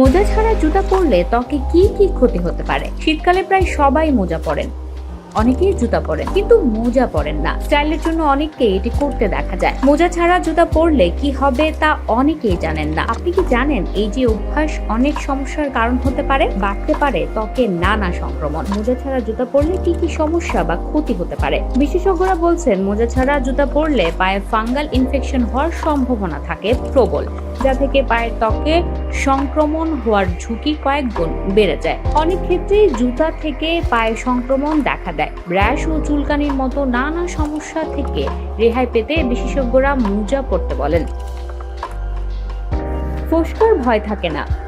মোজা ছাড়া জুতা পরলে ত্বকে কি কি ক্ষতি হতে পারে? শীতকালে প্রায় সবাই মোজা পরেন। অনেকেই জুতা পরেন, কিন্তু মোজা পরেন না। স্টাইলের জন্য অনেককে এটি করতে দেখা যায়। মোজা ছাড়া জুতা পরলে কি হবে তা অনেকেই জানেন না। আপনি কি জানেন এই যে অভ্যাস অনেক সমস্যার কারণ হতে পারে? বাড়তে পারে ত্বকে নানা সংক্রমণ। মোজা ছাড়া জুতা পরলে কি কি সমস্যা বা ক্ষতি হতে পারে? বিশেষজ্ঞরা বলছেন, মোজা ছাড়া জুতা পরলে পায়ে ফাঙ্গাল ইনফেকশন হওয়ার সম্ভাবনা থাকে প্রবল, যা থেকে পায়ের ত্বকে সংক্রমণ হওয়ার ঝুঁকি কয়েক গুণ বেড়ে যায়। অনেক ক্ষেত্রেই জুতা থেকে পায়ে সংক্রমণ দেখা দেয়। ব্র্যাশ ও চুলকানির মতো নানা সমস্যা থেকে রেহাই পেতে বিশেষজ্ঞরা মোজা পড়তে বলেন। ফোস্কার ভয় থাকে না।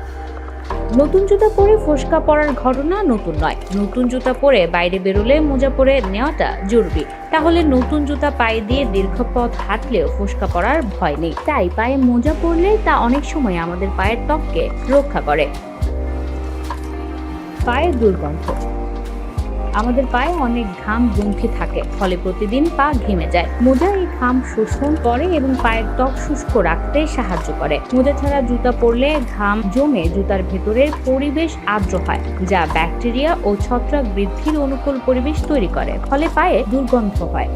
নতুন জুতা পরে ফোসকা পড়ার ঘটনা নতুন নয়। নতুন জুতা পরে বাইরে বেরোলে মোজা পরে নেওয়াটা জরুরি। তাহলে নতুন জুতা পায়ে দিয়ে দীর্ঘ পথ হাঁটলেও ফোসকা পড়ার ভয় নেই। তাই পায়ে মোজা পরলে তা অনেক সময় আমাদের পায়ের ত্বককে রক্ষা করে। পায়ের দুর্গন্ধ। আমাদের পায়ে অনেক ঘাম গ্রন্থি থাকে, ফলে প্রতিদিন পা ঘেমে যায়। মোজা এই ঘাম শোষণ করে এবং পায়ের ত্বক শুষ্ক রাখতে সাহায্য করে। মোজা ছাড়া জুতা পরলে ঘাম জমে জুতার ভেতরের পরিবেশ আর্দ্র হয়, যা ব্যাকটেরিয়া ও ছত্রাক বৃদ্ধির অনুকূল পরিবেশ তৈরি করে, ফলে পায়ে দুর্গন্ধ হয়।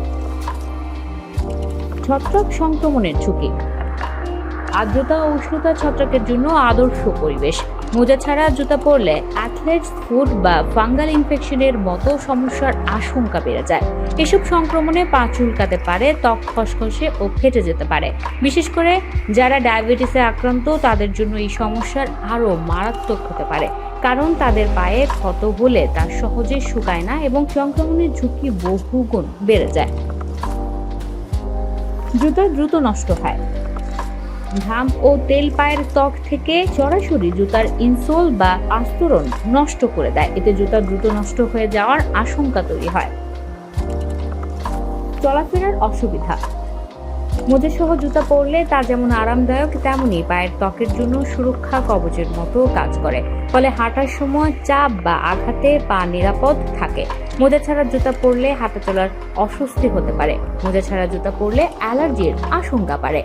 ছত্রাক সংক্রমণের ঝুঁকি আর্দ্রতা ও উষ্ণতা ছত্রাকের জন্য আদর্শ পরিবেশ। মোজা ছাড়া জুতা পরলে অ্যাথলেটস ফুড বা ফাঙ্গাল ইনফেকশনের মতো সমস্যার আশঙ্কা বেড়ে যায়। এসব সংক্রমণে পা চুলকাতে পারে, ত্বক খসখসে ও ফেটে যেতে পারে। বিশেষ করে যারা ডায়াবেটিসে আক্রান্ত, তাদের জন্য এই সমস্যার আরও মারাত্মক হতে পারে। কারণ তাদের পায়ে ক্ষত হলে তা সহজে শুকায় না এবং সংক্রমণের ঝুঁকি বহুগুণ বেড়ে যায়। জুতা দ্রুত নষ্ট হয়। ঘাম ও তেল পায়ের ত্বক থেকে সরাসরি জুতার ইনসোল বা আস্তরণ নষ্ট করে দেয়। এতে জুতা দ্রুত নষ্ট হয়ে যাওয়ার আশঙ্কা তৈরি হয়। চলাফেরার অসুবিধা। মোজা সহ জুতা পরলে তা যেমন আরামদায়ক, তেমনই পায়ের ত্বকের জন্য সুরক্ষা কবচের মতো কাজ করে। ফলে হাঁটার সময় চাপ বা আঘাতে পা নিরাপদ থাকে। মোজা ছাড়া জুতা পরলে হাঁটা চলার অস্বস্তি হতে পারে। মোজা ছাড়া জুতা পরলে অ্যালার্জির আশঙ্কা বাড়ে।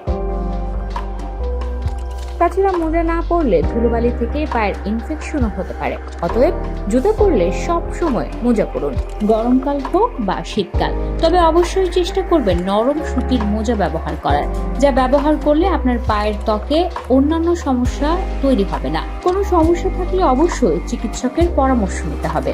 তাছাড়া মোজা না পড়লে ধুলোবালি থেকে পায়ের ইনফেকশনও হতে পারে। অতএব জুতা পরলে সব সময় মোজা পরুন। গরমকাল হোক বা শীতকাল, তবে অবশ্যই চেষ্টা করবেন নরম সুতির মোজা ব্যবহার করার, যা ব্যবহার করলে আপনার পায়ের ত্বকে অন্যান্য সমস্যা তৈরি হবে না। কোনো সমস্যা থাকলে অবশ্যই চিকিৎসকের পরামর্শ নিতে হবে।